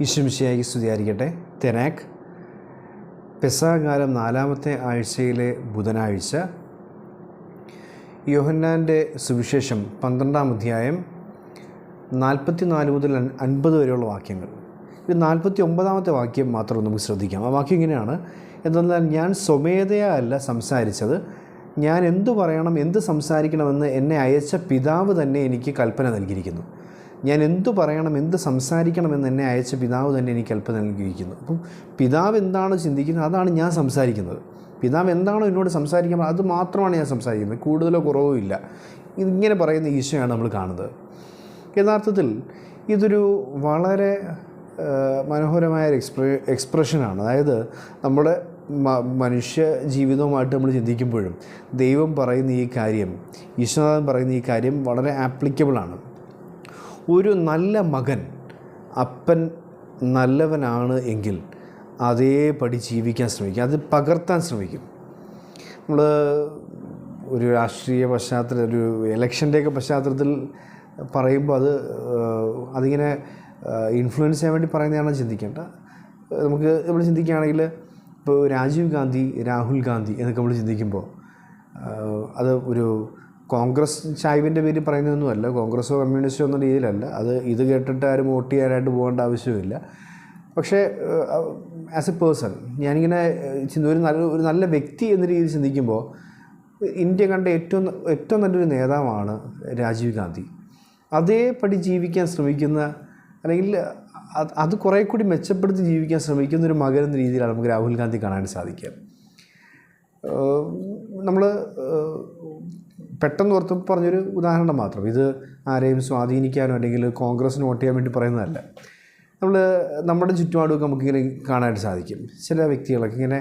ഈശ്വമിശിയായി സ്തുതിയായിരിക്കട്ടെ. തെനാക്ക് പെസാകാലം നാലാമത്തെ ആഴ്ചയിലെ ബുധനാഴ്ച. യോഹന്നാന്റെ സുവിശേഷം പന്ത്രണ്ടാം അധ്യായം നാൽപ്പത്തി നാല് മുതൽ അൻ- അൻപത് വരെയുള്ള വാക്യങ്ങൾ. ഇത് നാൽപ്പത്തി ഒമ്പതാമത്തെ വാക്യം മാത്രം നമുക്ക് ശ്രദ്ധിക്കാം. ആ വാക്യം ഇങ്ങനെയാണ്. എന്തെന്നാൽ ഞാൻ സ്വമേധയാ അല്ല സംസാരിച്ചത്. ഞാൻ എന്തു പറയണം എന്ത് സംസാരിക്കണമെന്ന് എന്നെ അയച്ച പിതാവ് തന്നെ എനിക്ക് കൽപ്പന നൽകിയിരിക്കുന്നു. ഞാൻ എന്തു പറയണം എന്ത് സംസാരിക്കണമെന്ന് എന്നെ അയച്ച പിതാവ് തന്നെ എനിക്ക് കൽപ്പന നൽകിയിരിക്കുന്നു. അപ്പം പിതാവ് എന്താണ് ചിന്തിക്കുന്നത്? അതാണ് ഞാൻ സംസാരിക്കുന്നത്. പിതാവ് എന്താണോ എന്നോട് സംസാരിക്കുമ്പോൾ അത് മാത്രമാണ് ഞാൻ സംസാരിക്കുന്നത്. കൂടുതലോ കുറവോ ഇല്ല. ഇങ്ങനെ പറയുന്ന ഈശോയാണ് നമ്മൾ കാണുന്നത്. യഥാർത്ഥത്തിൽ ഇതൊരു വളരെ മനോഹരമായ ഒരു എക്സ്പ്ര എക്സ്പ്രഷനാണ്. അതായത് നമ്മുടെ മനുഷ്യ ജീവിതവുമായിട്ട് നമ്മൾ ചിന്തിക്കുമ്പോഴും ദൈവം പറയുന്ന ഈ കാര്യം ഈശ്വരനാഥൻ പറയുന്ന ഈ കാര്യം വളരെ ആപ്ലിക്കബിളാണ്. ഒരു നല്ല മകൻ അപ്പൻ നല്ലവനാണ് എങ്കിൽ അതേപടി ജീവിക്കാൻ ശ്രമിക്കും. അത് പകർത്താൻ ശ്രമിക്കും. നമ്മൾ ഒരു രാഷ്ട്രീയ പശ്ചാത്തലം ഒരു ഇലക്ഷന്റെയൊക്കെ പശ്ചാത്തലത്തിൽ പറയുമ്പോൾ അത് അതിങ്ങനെ ഇൻഫ്ലുവൻസ് ചെയ്യാൻ വേണ്ടി പറയുന്നതാണ് ചിന്തിക്കേണ്ട? നമുക്ക് നമ്മൾ ചിന്തിക്കുകയാണെങ്കിൽ ഇപ്പോൾ രാജീവ് ഗാന്ധി രാഹുൽ ഗാന്ധി എന്നൊക്കെ നമ്മൾ ചിന്തിക്കുമ്പോൾ അത് ഒരു കോൺഗ്രസ് ചായ്വിന്റെ പേര് പറയുന്നതൊന്നുമല്ല കോൺഗ്രസോ കമ്മ്യൂണിസ്റ്റോ എന്ന രീതിയിലല്ല. അത് ഇത് കേട്ടിട്ട് ആരും വോട്ട് ചെയ്യാനായിട്ട് പോകേണ്ട ആവശ്യമില്ല പക്ഷേ ആസ് എ പേഴ്സൺ ഞാനിങ്ങനെ ഒരു നല്ല ഒരു നല്ല വ്യക്തി എന്ന രീതിയിൽ ചിന്തിക്കുമ്പോൾ ഇന്ത്യ കണ്ട ഏറ്റവും ഏറ്റവും നല്ലൊരു നേതാവാണ് രാജീവ് ഗാന്ധി. അതേപടി ജീവിക്കാൻ ശ്രമിക്കുന്ന അല്ലെങ്കിൽ അത് കുറേ കൂടി മെച്ചപ്പെടുത്തി ജീവിക്കാൻ ശ്രമിക്കുന്ന ഒരു മകൻ എന്ന രീതിയിലാണ് നമുക്ക് രാഹുൽ ഗാന്ധി കാണാൻ സാധിക്കുക. നമ്മൾ പെട്ടെന്ന് ഓർത്ത് പറഞ്ഞൊരു ഉദാഹരണം മാത്രം. ഇത് ആരെയും സ്വാധീനിക്കാനോ അല്ലെങ്കിൽ കോൺഗ്രസ്സിന് വോട്ട് ചെയ്യാൻ വേണ്ടി പറയുന്നതല്ല. നമ്മൾ നമ്മുടെ ചുറ്റുപാടുമൊക്കെ നമുക്കിങ്ങനെ കാണാനായിട്ട് സാധിക്കും. ചില വ്യക്തികളൊക്കെ ഇങ്ങനെ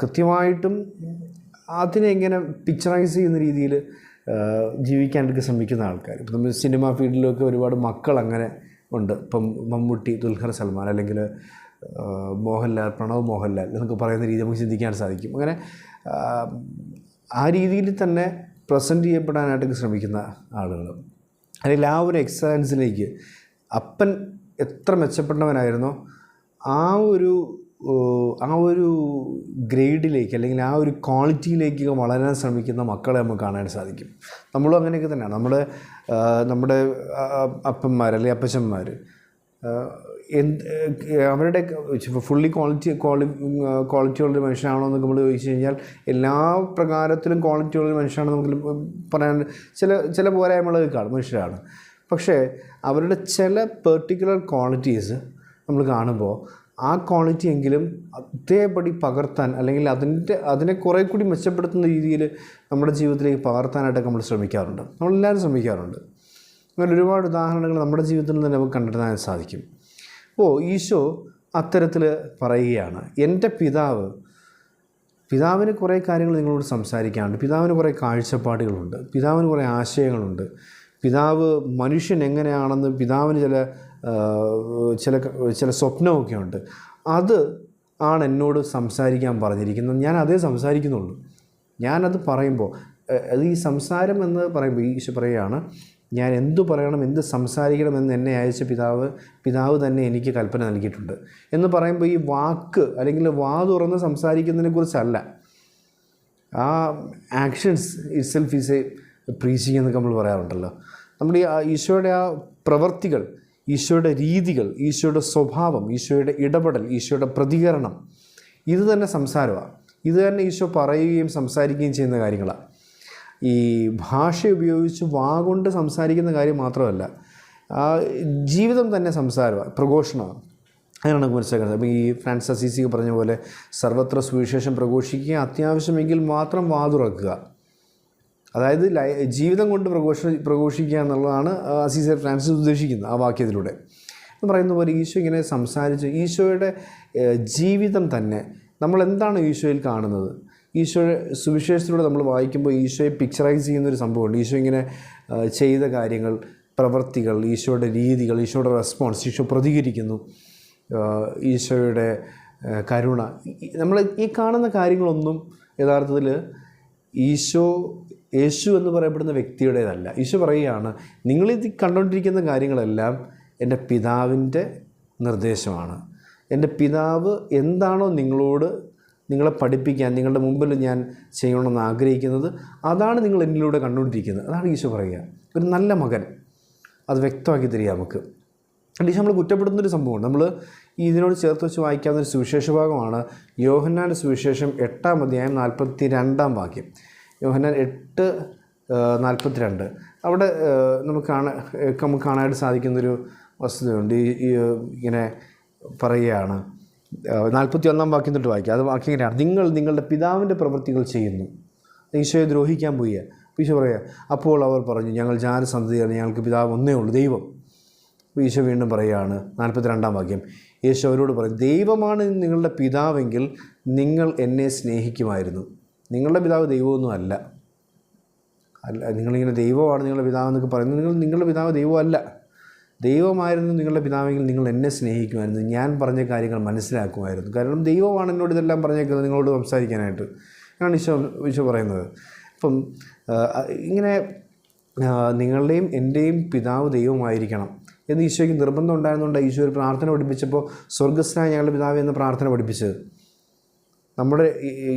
കൃത്യമായിട്ടും അതിനെ ഇങ്ങനെ പിക്ചറൈസ് ചെയ്യുന്ന രീതിയിൽ ജീവിക്കാനൊക്കെ ശ്രമിക്കുന്ന ആൾക്കാർ. ഇപ്പം നമ്മൾ സിനിമ ഫീൽഡിലൊക്കെ ഒരുപാട് മക്കൾ അങ്ങനെ ഉണ്ട്. ഇപ്പം മമ്മൂട്ടി ദുൽഖർ സൽമാൻ അല്ലെങ്കിൽ മോഹൻലാൽ പ്രണവ് മോഹൻലാൽ എന്നൊക്കെ പറയുന്ന രീതി നമുക്ക് ചിന്തിക്കാൻ സാധിക്കും. അങ്ങനെ ആ രീതിയിൽ തന്നെ പ്രസന്റ് ചെയ്യപ്പെടാനായിട്ടൊക്കെ ശ്രമിക്കുന്ന ആളുകൾ. അല്ലെങ്കിൽ ആ ഒരു എക്സലൻസിലേക്ക് അപ്പൻ എത്ര മെച്ചപ്പെട്ടവനായിരുന്നോ ആ ഒരു ആ ഒരു ഗ്രേഡിലേക്ക് അല്ലെങ്കിൽ ആ ഒരു ക്വാളിറ്റിയിലേക്ക് വളരാൻ ശ്രമിക്കുന്ന മക്കളെ നമുക്ക് കാണാൻ സാധിക്കും. നമ്മളും അങ്ങനെയൊക്കെ തന്നെയാണ്. നമ്മുടെ നമ്മുടെ അപ്പന്മാർ അല്ലെങ്കിൽ അപ്പച്ചന്മാർ എന്ത് അവരുടെ ഫുള്ളി ക്വാളിറ്റി ക്വാളി ക്വാളിറ്റി ഉള്ളൊരു മനുഷ്യനാണോ എന്നൊക്കെ നമ്മൾ ചോദിച്ചു കഴിഞ്ഞാൽ എല്ലാ പ്രകാരത്തിലും ക്വാളിറ്റി ഉള്ളൊരു മനുഷ്യനാണ് നമുക്ക് പറയാൻ ചില ചില പോരായ്മകളൊക്കെ കാണും മനുഷ്യരാണ്. പക്ഷേ അവരുടെ ചില പെർട്ടിക്കുലർ ക്വാളിറ്റീസ് നമ്മൾ കാണുമ്പോൾ ആ ക്വാളിറ്റി എങ്കിലും അതേപടി പകർത്താൻ അല്ലെങ്കിൽ അതിന്റെ അതിനെ കുറേ കൂടി മെച്ചപ്പെടുത്തുന്ന രീതിയിൽ നമ്മുടെ ജീവിതത്തിലേക്ക് പകർത്താനായിട്ടൊക്കെ നമ്മൾ ശ്രമിക്കാറുണ്ട്. നമ്മളെല്ലാവരും ശ്രമിക്കാറുണ്ട്. അങ്ങനെ ഒരുപാട് ഉദാഹരണങ്ങൾ നമ്മുടെ ജീവിതത്തിൽ തന്നെ നമുക്ക് കണ്ടെത്താൻ സാധിക്കും. അപ്പോൾ ഈശോ അത്തരത്തിൽ പറയുകയാണ് എന്റെ പിതാവ് പിതാവിന് കുറേ കാര്യങ്ങൾ നിങ്ങളോട് സംസാരിക്കാനുണ്ട്. പിതാവിന് കുറേ കാഴ്ചപ്പാടുകളുണ്ട്. പിതാവിന് കുറേ ആശയങ്ങളുണ്ട്. പിതാവ് മനുഷ്യൻ എങ്ങനെയാണെന്ന് പിതാവിന് ചില ചില ചില സ്വപ്നമൊക്കെ ഉണ്ട്. അത് ആണ് എന്നോട് സംസാരിക്കാൻ പറഞ്ഞിരിക്കുന്നത്. ഞാൻ അതേ സംസാരിക്കുന്നുള്ളൂ. ഞാനത് പറയുമ്പോൾ അത് ഈ സംസാരം എന്ന് പറയുമ്പോൾ ഈശോ പറയുകയാണ് ഞാൻ എന്തു പറയണം എന്ത് സംസാരിക്കണമെന്ന് എന്നെ അയച്ച പിതാവ് പിതാവ് തന്നെ എനിക്ക് കൽപ്പന നൽകിയിട്ടുണ്ട്. എന്ന് പറയുമ്പോൾ ഈ വാക്ക് അല്ലെങ്കിൽ വാ തുറന്ന് സംസാരിക്കുന്നതിനെക്കുറിച്ചല്ല ആ actions itself is a preaching എന്നൊക്കെ നമ്മൾ പറയാറുണ്ടല്ലോ. നമ്മുടെ ആ ഈശോയുടെ ആ പ്രവർത്തികൾ ഈശോയുടെ രീതികൾ ഈശോയുടെ സ്വഭാവം ഈശോയുടെ ഇടപെടൽ ഈശോയുടെ പ്രതികരണം ഇത് തന്നെ സംസാരമാണ്. ഇത് തന്നെ ഈശോ പറയുകയും സംസാരിക്കുകയും ചെയ്യുന്ന കാര്യങ്ങളാണ്. ഈ ഭാഷ ഉപയോഗിച്ച് വാ കൊണ്ട് സംസാരിക്കുന്ന കാര്യം മാത്രമല്ല ജീവിതം തന്നെ സംസാരമാണ് പ്രഘോഷണമാണ് അങ്ങനെയാണ് മനസ്സിലാക്കുന്നത് അപ്പോൾ ഈ ഫ്രാൻസ് അസീസി പറഞ്ഞ പോലെ സർവത്ര സുവിശേഷം പ്രഘോഷിക്കുക അത്യാവശ്യമെങ്കിൽ മാത്രം വാതുറക്കുക അതായത് ജീവിതം കൊണ്ട് പ്രഘോഷ പ്രഘോഷിക്കുക എന്നുള്ളതാണ് അസീസർ ഫ്രാൻസിസ് ഉദ്ദേശിക്കുന്നത് ആ വാക്യത്തിലൂടെ. എന്ന് പറയുന്ന പോലെ ഈശോ ഇങ്ങനെ സംസാരിച്ച് ഈശോയുടെ ജീവിതം തന്നെ നമ്മൾ എന്താണ് ഈശോയിൽ കാണുന്നത്? ഈശോയുടെ സുവിശേഷത്തിലൂടെ നമ്മൾ വായിക്കുമ്പോൾ ഈശോയെ പിക്ചറൈസ് ചെയ്യുന്ന ഒരു സംഭവമുണ്ട്. ഈശോ ഇങ്ങനെ ചെയ്ത കാര്യങ്ങൾ പ്രവൃത്തികൾ ഈശോയുടെ രീതികൾ ഈശോയുടെ റെസ്പോൺസ് ഈശോ പ്രതികരിക്കുന്നു. ഈശോയുടെ കരുണ. നമ്മൾ ഈ കാണുന്ന കാര്യങ്ങളൊന്നും യഥാർത്ഥത്തിൽ ഈശോ യേശു എന്ന് പറയപ്പെടുന്ന വ്യക്തിയുടേതല്ല. ഈശോ പറയുകയാണ് നിങ്ങളിത് കണ്ടുകൊണ്ടിരിക്കുന്ന കാര്യങ്ങളെല്ലാം എന്റെ പിതാവിന്റെ നിർദ്ദേശമാണ്. എന്റെ പിതാവ് എന്താണോ നിങ്ങളോട് നിങ്ങളെ പഠിപ്പിക്കാൻ നിങ്ങളുടെ മുമ്പിൽ ഞാൻ ചെയ്യണമെന്ന് ആഗ്രഹിക്കുന്നത് അതാണ് നിങ്ങൾ എന്നിലൂടെ കണ്ടുകൊണ്ടിരിക്കുന്നത്. അതാണ് ഈശോ പറയുക. ഒരു നല്ല മകൻ. അത് വ്യക്തമാക്കി തരിക നമുക്ക്. ഈശോ നമ്മൾ കുറ്റപ്പെടുന്നൊരു സംഭവമാണ് നമ്മൾ ഇതിനോട് ചേർത്ത് വെച്ച് വായിക്കാവുന്ന ഒരു സുവിശേഷ ഭാഗമാണ് യോഹന്നാന്റെ സുവിശേഷം എട്ടാം അധ്യായം നാൽപ്പത്തി രണ്ടാം വാക്യം. യോഹന്നാൻ എട്ട് നാൽപ്പത്തി രണ്ട് അവിടെ നമുക്ക് കാണാൻ നമുക്ക് കാണാനായിട്ട് സാധിക്കുന്നൊരു വസ്തുതയുണ്ട്. ഈ, ഇങ്ങനെ പറയുകയാണ്. നാൽപ്പത്തി ഒന്നാം വാക്യം തൊട്ട് വായിക്കുക അത് വാക്യം ഇങ്ങനെയാണ്. നിങ്ങൾ നിങ്ങളുടെ പിതാവിന്റെ പ്രവൃത്തികൾ ചെയ്യുന്നു. ഈശോയെ ദ്രോഹിക്കാൻ പോയി. ഈശോ പറയുക അപ്പോൾ അവർ പറഞ്ഞു ഞങ്ങൾ ജാരസന്ധതിയാണ് ഞങ്ങൾക്ക് പിതാവ് ഒന്നേ ഉള്ളൂ ദൈവം. ഈശോ വീണ്ടും പറയുകയാണ് നാൽപ്പത്തി രണ്ടാം വാക്യം യേശു അവരോട് പറയും ദൈവമാണ് നിങ്ങളുടെ പിതാവെങ്കിൽ നിങ്ങൾ എന്നെ സ്നേഹിക്കുമായിരുന്നു. നിങ്ങളുടെ പിതാവ് ദൈവമൊന്നും അല്ല. അല്ല നിങ്ങളിങ്ങനെ ദൈവമാണ് നിങ്ങളുടെ പിതാവെന്നൊക്കെ പറയുന്നത് നിങ്ങൾ നിങ്ങളുടെ പിതാവ് ദൈവമല്ല. ദൈവമായിരുന്നു നിങ്ങളുടെ പിതാവെങ്കിൽ നിങ്ങൾ എന്നെ സ്നേഹിക്കുമായിരുന്നു. ഞാൻ പറഞ്ഞ കാര്യങ്ങൾ മനസ്സിലാക്കുമായിരുന്നു. കാരണം ദൈവമാണ് എന്നോട് ഇതെല്ലാം പറഞ്ഞേക്കുന്നത് നിങ്ങളോട് സംസാരിക്കാനായിട്ട്. എന്നാണ് ഈശോ ഈശോ പറയുന്നത്. അപ്പം ഇങ്ങനെ നിങ്ങളുടെയും എന്റെയും പിതാവ് ദൈവമായിരിക്കണം എന്ന് ഈശോയ്ക്ക് നിർബന്ധം ഉണ്ടായിരുന്നുകൊണ്ട് ഈശോ ഒരു പ്രാർത്ഥന പഠിപ്പിച്ചപ്പോൾ സ്വർഗസ്നായ ഞങ്ങളുടെ പിതാവ് എന്ന പ്രാർത്ഥന പഠിപ്പിച്ചത്. നമ്മുടെ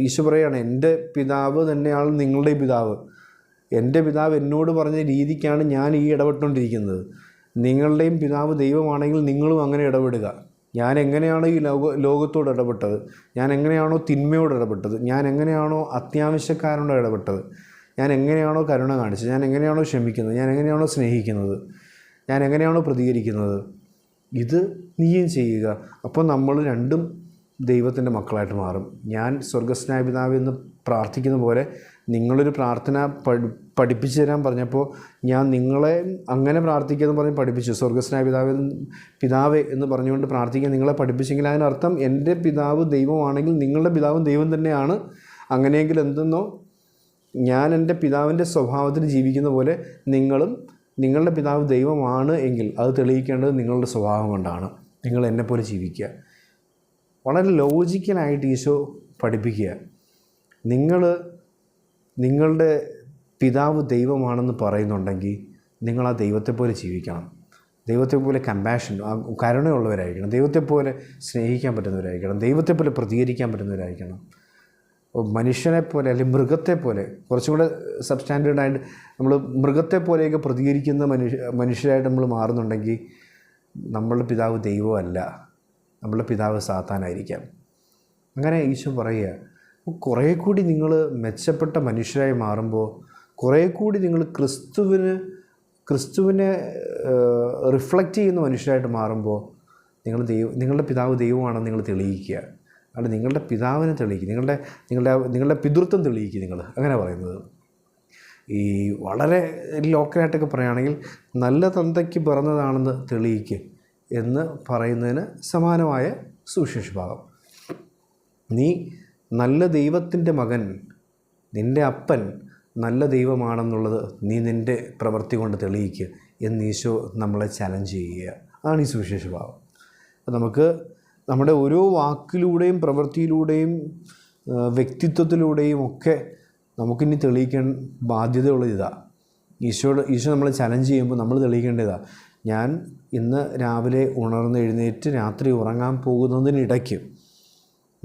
ഈശോ പറയുകയാണ് എന്റെ പിതാവ് തന്നെയാണ് നിങ്ങളുടെ പിതാവ്. എന്റെ പിതാവ് എന്നോട് പറഞ്ഞ രീതിക്കാണ് ഞാൻ ഈ ഇടപെട്ടുകൊണ്ടിരിക്കുന്നത്. നിങ്ങളുടെയും പിതാവ് ദൈവമാണെങ്കിൽ നിങ്ങളും അങ്ങനെ ഇടപെടുക. ഞാൻ എങ്ങനെയാണ് ഈ ലോക ലോകത്തോട് ഇടപെട്ടത്? ഞാൻ എങ്ങനെയാണോ തിന്മയോട് ഇടപെട്ടത്? ഞാൻ എങ്ങനെയാണോ അത്യാവശ്യക്കാരനോട് ഇടപെട്ടത്? ഞാൻ എങ്ങനെയാണോ കരുണ കാണിച്ചത്? ഞാൻ എങ്ങനെയാണോ ക്ഷമിക്കുന്നത്? ഞാൻ എങ്ങനെയാണോ സ്നേഹിക്കുന്നത്? ഞാൻ എങ്ങനെയാണോ പ്രതികരിക്കുന്നത്? ഇത് നീയും ചെയ്യുക. അപ്പോൾ നമ്മൾ രണ്ടും ദൈവത്തിന്റെ മക്കളായിട്ട് മാറും. ഞാൻ സ്വർഗസ്നായ പിതാവ് എന്ന് പ്രാർത്ഥിക്കുന്ന പോലെ നിങ്ങളൊരു പ്രാർത്ഥന പഠിപ്പിച്ചു തരാൻ പറഞ്ഞപ്പോൾ ഞാൻ നിങ്ങളെ അങ്ങനെ പ്രാർത്ഥിക്കുമെന്ന് പറഞ്ഞ് പഠിപ്പിച്ചു. സ്വർഗസ്നായ പിതാവ് പിതാവ് എന്ന് പറഞ്ഞുകൊണ്ട് പ്രാർത്ഥിക്കാൻ നിങ്ങളെ പഠിപ്പിച്ചെങ്കിൽ അതിനർത്ഥം എന്റെ പിതാവ് ദൈവമാണെങ്കിൽ നിങ്ങളുടെ പിതാവും ദൈവം തന്നെയാണ്. അങ്ങനെയെങ്കിൽ എന്തെന്നോ ഞാൻ എന്റെ പിതാവിന്റെ സ്വഭാവത്തിൽ ജീവിക്കുന്ന പോലെ നിങ്ങളും നിങ്ങളുടെ പിതാവ് ദൈവമാണ് എങ്കിൽ അത് തെളിയിക്കേണ്ടത് നിങ്ങളുടെ സ്വഭാവം കൊണ്ടാണ്. നിങ്ങൾ എന്നെപ്പോലെ ജീവിക്കുക. വളരെ ലോജിക്കലായിട്ട് ഈശോ പഠിപ്പിക്കുക. നിങ്ങൾ നിങ്ങളുടെ പിതാവ് ദൈവമാണെന്ന് പറയുന്നുണ്ടെങ്കിൽ നിങ്ങൾ ആ ദൈവത്തെപ്പോലെ ജീവിക്കണം. ദൈവത്തെപ്പോലെ കമ്പാഷൻ ആ കരുണയുള്ളവരായിരിക്കണം. ദൈവത്തെപ്പോലെ സ്നേഹിക്കാൻ പറ്റുന്നവരായിരിക്കണം. ദൈവത്തെപ്പോലെ പ്രതികരിക്കാൻ പറ്റുന്നവരായിരിക്കണം. മനുഷ്യനെ പോലെ അല്ലെങ്കിൽ മൃഗത്തെ പോലെ കുറച്ചും കൂടെ സബ്സ്റ്റാൻഡേർഡായിട്ട് നമ്മൾ മൃഗത്തെ പോലെയൊക്കെ പ്രതികരിക്കുന്ന മനുഷ്യ മനുഷ്യരായിട്ട് നമ്മൾ മാറുന്നുണ്ടെങ്കിൽ നമ്മളുടെ പിതാവ് ദൈവമല്ല. നമ്മളുടെ പിതാവ് സാത്താനായിരിക്കാം. അങ്ങനെ ഈശോ പറയുക കുറേ കൂടി നിങ്ങൾ മെച്ചപ്പെട്ട മനുഷ്യരായി മാറുമ്പോൾ കുറേ കൂടി നിങ്ങൾ ക്രിസ്തുവിന് ക്രിസ്തുവിനെ റിഫ്ലക്റ്റ് ചെയ്യുന്ന മനുഷ്യരായിട്ട് മാറുമ്പോൾ നിങ്ങൾ ദൈവം നിങ്ങളുടെ പിതാവ് ദൈവമാണെന്ന് നിങ്ങൾ തെളിയിക്കുക. അല്ല നിങ്ങളുടെ പിതാവിനെ തെളിയിക്കുക. നിങ്ങളുടെ നിങ്ങളുടെ നിങ്ങളുടെ പിതൃത്വം തെളിയിക്കുക നിങ്ങൾ. അങ്ങനെ പറയുന്നത്. ഈ വളരെ ലോക്കലായിട്ടൊക്കെ പറയുകയാണെങ്കിൽ നല്ല തന്തയ്ക്ക് പിറന്നതാണെന്ന് തെളിയിക്കുക എന്ന് പറയുന്നതിന് സമാനമായ സുവിശേഷ ഭാഗം. നീ നല്ല ദൈവത്തിന്റെ മകൻ നിന്റെ അപ്പൻ നല്ല ദൈവമാണെന്നുള്ളത് നീ നിന്റെ പ്രവൃത്തി കൊണ്ട് തെളിയിക്കുക എന്ന് ഈശോ നമ്മളെ ചലഞ്ച് ചെയ്യുക. അതാണ് ഈ സുവിശേഷ ഭാവം. നമുക്ക് നമ്മുടെ ഓരോ വാക്കിലൂടെയും പ്രവൃത്തിയിലൂടെയും വ്യക്തിത്വത്തിലൂടെയും ഒക്കെ നമുക്കിനി തെളിയിക്കാൻ ബാധ്യതയുള്ള ഇതാ. ഈശോട് ഈശോ നമ്മളെ ചലഞ്ച് ചെയ്യുമ്പോൾ നമ്മൾ തെളിയിക്കേണ്ടതാണ് ഞാൻ ഇന്ന് രാവിലെ ഉണർന്ന് എഴുന്നേറ്റ് രാത്രി ഉറങ്ങാൻ പോകുന്നതിനിടയ്ക്ക്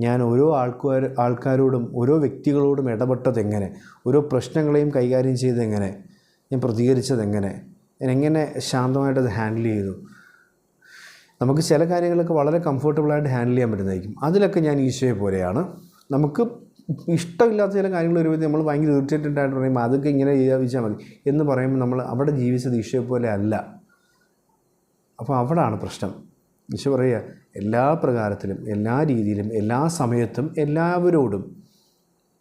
ഞാൻ ഓരോ ആൾക്കാർ ആൾക്കാരോടും ഓരോ വ്യക്തികളോടും ഇടപെട്ടത് എങ്ങനെ? ഓരോ പ്രശ്നങ്ങളെയും കൈകാര്യം ചെയ്തെങ്ങനെ ഞാൻ പ്രതികരിച്ചത് എങ്ങനെ? ഞാൻ എങ്ങനെ ശാന്തമായിട്ട് അത് ഹാൻഡിൽ ചെയ്തു? നമുക്ക് ചില കാര്യങ്ങളൊക്കെ വളരെ കംഫർട്ടബിളായിട്ട് ഹാൻഡിൽ ചെയ്യാൻ പറ്റുന്നതായിരിക്കും. അതിലൊക്കെ ഞാൻ ഈശോയെ പോലെയാണ്. നമുക്ക് ഇഷ്ടമില്ലാത്ത ചില കാര്യങ്ങൾ വരുമ്പോൾ നമ്മൾ ഭയങ്കര ഇറിറ്റേറ്റഡ് പറയുമ്പോൾ അതൊക്കെ ഇങ്ങനെ ചെയ്യാൻ മതി. എന്ന് പറയുമ്പോൾ നമ്മൾ അവിടെ ജീവിച്ചത് ഈശോയെ പോലെ അല്ല. അപ്പോൾ അവിടാണ് പ്രശ്നം. ഈശോ പറയുക എല്ലാ പ്രകാരത്തിലും എല്ലാ രീതിയിലും എല്ലാ സമയത്തും എല്ലാവരോടും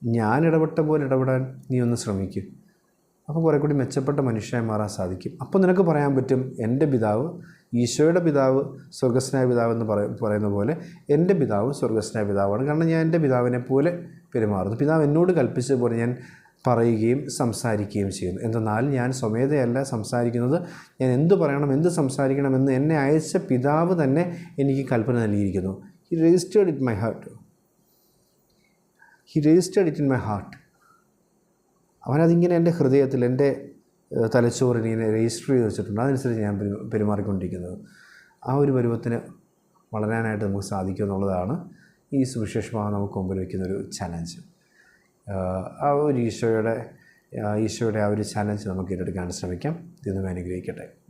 ഞാൻ ഇടപെട്ട പോലെ ഇടപെടാൻ നീ ഒന്ന് ശ്രമിക്കും. അപ്പോൾ കുറേ കൂടി മെച്ചപ്പെട്ട മനുഷ്യനായി മാറാൻ സാധിക്കും. അപ്പോൾ നിനക്ക് പറയാൻ പറ്റും എന്റെ പിതാവ് ഈശോയുടെ പിതാവ് സ്വർഗസ്നായ പിതാവ് എന്ന് പറ പറയുന്ന പോലെ എന്റെ പിതാവ് സ്വർഗസ്നായ പിതാവാണ്. കാരണം ഞാൻ എന്റെ പിതാവിനെ പോലെ പെരുമാറുന്നു. പിതാവ് എന്നോട് കൽപ്പിച്ചതുപോലെ ഞാൻ പറയുകയും സംസാരിക്കുകയും ചെയ്യുന്നു. എന്തെന്നാൽ ഞാൻ സ്വമേധയല്ല സംസാരിക്കുന്നത്. ഞാൻ എന്ത് പറയണം എന്ത് സംസാരിക്കണം എന്ന് അയച്ച പിതാവ് തന്നെ എനിക്ക് കൽപ്പന നൽകിയിരിക്കുന്നു. He registered it my heart he registered it in my heart അവനതിങ്ങനെ എന്റെ ഹൃദയത്തിൽ എന്റെ തലച്ചോറിനെ ഇങ്ങനെ രജിസ്റ്റർ ചെയ്ത് വെച്ചിട്ടുണ്ട്. അതനുസരിച്ച് ഞാൻ പെരു- പെരുമാറിക്കൊണ്ടിരിക്കുന്നത് ആ ഒരു പരുവത്തിന് വളരാനായിട്ട് നമുക്ക് സാധിക്കും എന്നുള്ളതാണ് ഈ സുവിശേഷമാണ് നമുക്ക് മുമ്പിൽ വയ്ക്കുന്നൊരു ചലഞ്ച് ആ ഒരു ഈശോയുടെ ഈശോയുടെ ആ ഒരു ചലഞ്ച് നമുക്ക് ഏറ്റെടുക്കാൻ ശ്രമിക്കാം. ഇതൊന്നും അനുഗ്രഹിക്കട്ടെ.